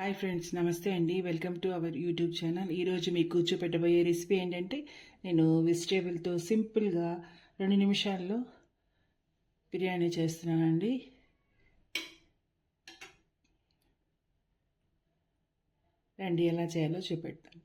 Hi friends నమస్తే అండి. Welcome to our YouTube channel ఈరోజు మీకు చూపెట్టబోయే రెసిపీ ఏంటంటే నేను వెజిటేబుల్తో సింపుల్గా రెండు నిమిషాల్లో బిర్యానీ చేస్తున్నానండి. రండి ఎలా చేయాలో చూపెడతాను.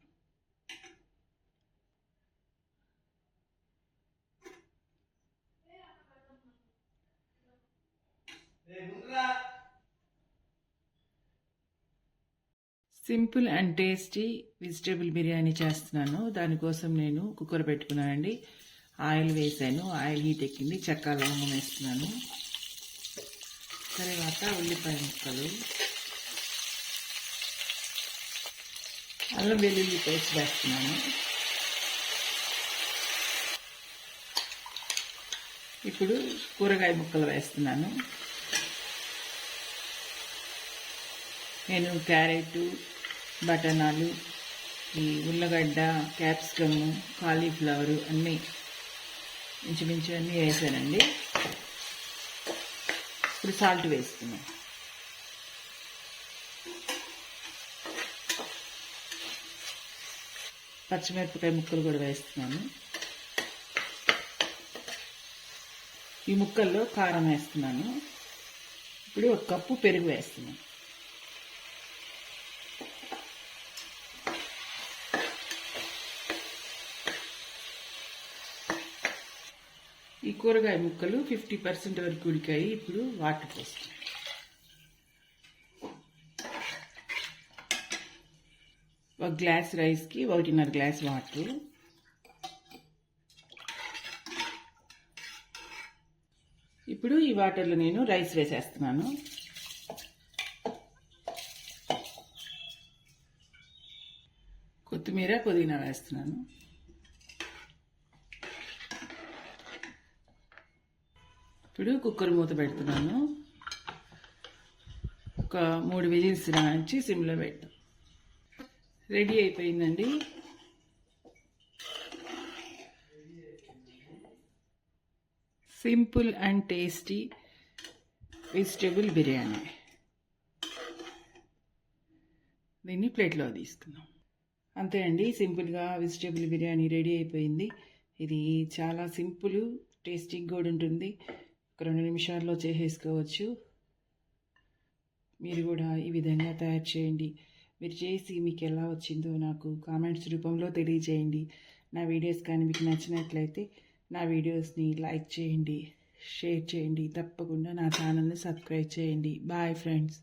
Simple and tasty vegetable biryani చేస్తున్నాను. దానికోసం నేను కుక్కర్ పెట్టుకున్నానండి. ఆయిల్ వేసాను. ఆయిల్ హీట్ ఎక్కింది. చెక్క లవంగం వేస్తున్నాను. తర్వాత ఉల్లిపాయ ముక్కలు. అల్లం వెల్లుల్లి పేస్ట్ వేస్తున్నాను. ఇప్పుడు కూరగాయ ముక్కలు వేస్తున్నాను. నేను క్యారెట్ బటానాలు ఈ ఉల్లగడ్డ క్యాప్సికమ్ కాలీఫ్లవర్ అన్నీ ఇంచుమించు అన్నీ వేసానండి. ఇప్పుడు సాల్ట్ వేస్తున్నాం పచ్చిమిరపకాయ ముక్కలు కూడా వేస్తున్నాను. ఈ ముక్కల్లో కారం వేస్తున్నాను. ఇప్పుడు ఒక కప్పు పెరుగు వేస్తున్నాను. ఈ కూరగాయ ముక్కలు ఫిఫ్టీ పర్సెంట్ వరకు ఉడికాయి. ఇప్పుడు వాటర్ పోస్తాం. ఒక గ్లాస్ రైస్కి ఒకటిన్నర గ్లాస్ వాటర్. ఇప్పుడు ఈ వాటర్లో నేను రైస్ వేసేస్తున్నాను. కొత్తిమీర పుదీనా వేస్తున్నాను. ఇప్పుడు కుక్కర్ మూత పెడుతున్నాను. ఒక మూడు విజిల్స్ రాంచి సిమ్లో పెడతాం రెడీ అయిపోయిందండి. Simple and tasty vegetable biryani. దీన్ని ప్లేట్లో తీసుకుందాం. అంతే అండి సింపుల్గా వెజిటేబుల్ బిర్యానీ రెడీ అయిపోయింది. ఇది చాలా సింపుల్ టేస్టీగా కూడా ఉంటుంది. ఒక రెండు నిమిషాల్లో చేసేసుకోవచ్చు. మీరు కూడా ఈ విధంగా తయారు చేయండి. మీరు చేసి మీకు ఎలా వచ్చిందో నాకు కామెంట్స్ రూపంలో తెలియజేయండి. నా వీడియోస్ కానీ మీకు నచ్చినట్లయితే నా వీడియోస్ని లైక్ చేయండి షేర్ చేయండి. తప్పకుండా నా ఛానల్ని సబ్స్క్రైబ్ చేయండి. Bye friends.